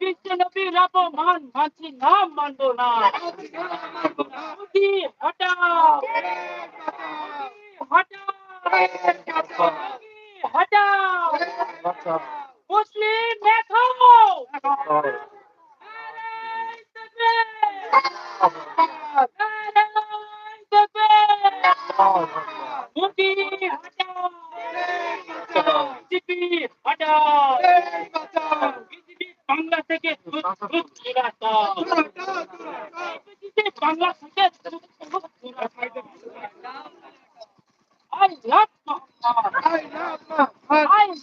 বিশ্বনবীর অপমান মানছি না মানব না মোদি হটাও হটাও হটাও মুসলিম দেখো বিজেপি হটাও বিজেপি বাংলা থেকে বাংলা থেকে দুধ দুধ চুরাতো I love Muhammad. I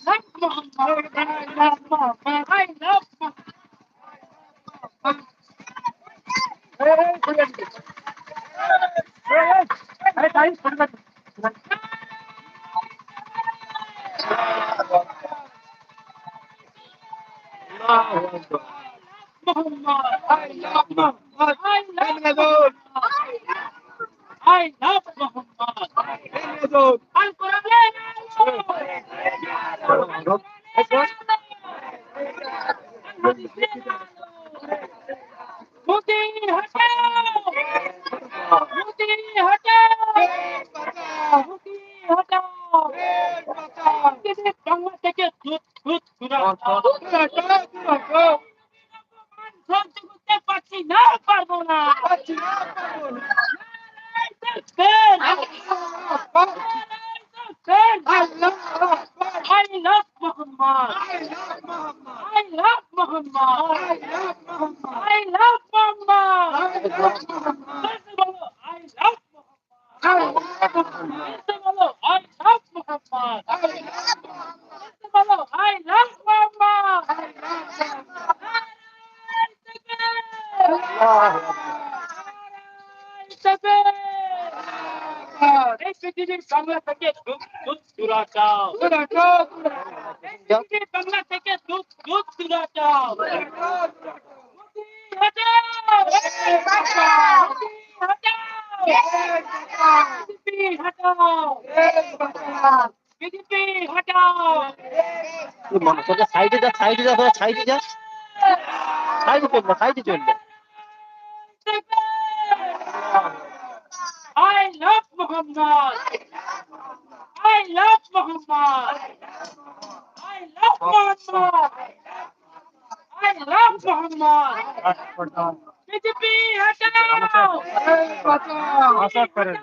love Muhammad. I love Muhammad. I love Muhammad. Muhammad. I love Muhammad. I love Muhammad. I love Muhammad. Al-Quran. Modi হটাও মোদি হটাও মোদি হটাও বিজেপি বাংলা থেকে দুধ দুধ চুরাতো সহ্য করতে পারছি না পারব না I love Muhammad. I love Muhammad. I love Muhammad. I love Muhammad. I love Muhammad. সাইডে যা সাইডে যা সাইডে যা। সাইডে চলবে সাইডে চলবে I love Muhammad. I love Muhammad. I love Muhammad. I love Muhammad. BJP হটাও আশা করেন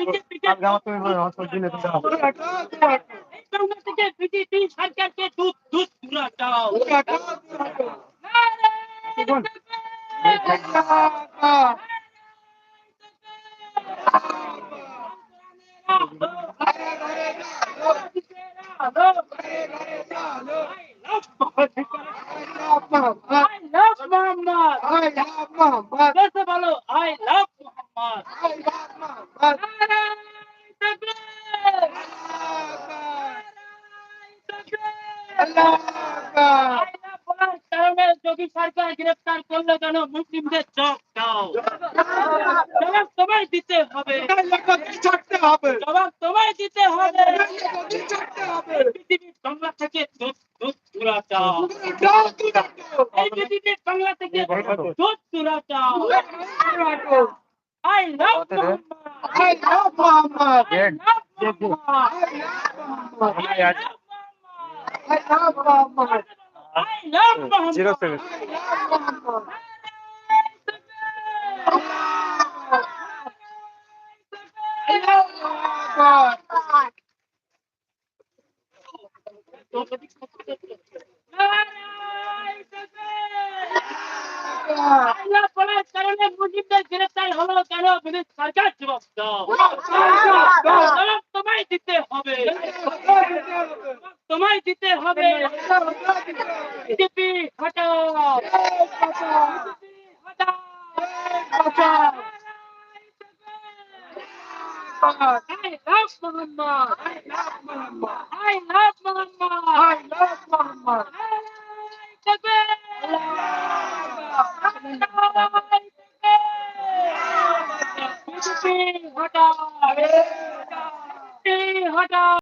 বিজেপি বিজেপি সরকারকে দুধ দুধ ঘুরাটাও বলো I love Muhammad I love Muhammad Allah Yogi সরকার গ্রেফতার করল কেন মুসলিমদের চোখ দাও? জবাব তোমায় দিতে হবে। জবাব তোমায় দিতে হবে। দুধ দুধ চাও। এই পৃথিবীর বাংলা থেকে দুধ চাও। I love Muhammad. I কারণে মুজিবদের গ্রেফতার হলো কেন? সরকার জবাব দাও তোমায় দিতে হবে তোমায় দিতে হবে বিজেপি হটাও I love Muhammad. I love Muhammad. I love Muhammad. I love Muhammad. আমাকে হঠাৎ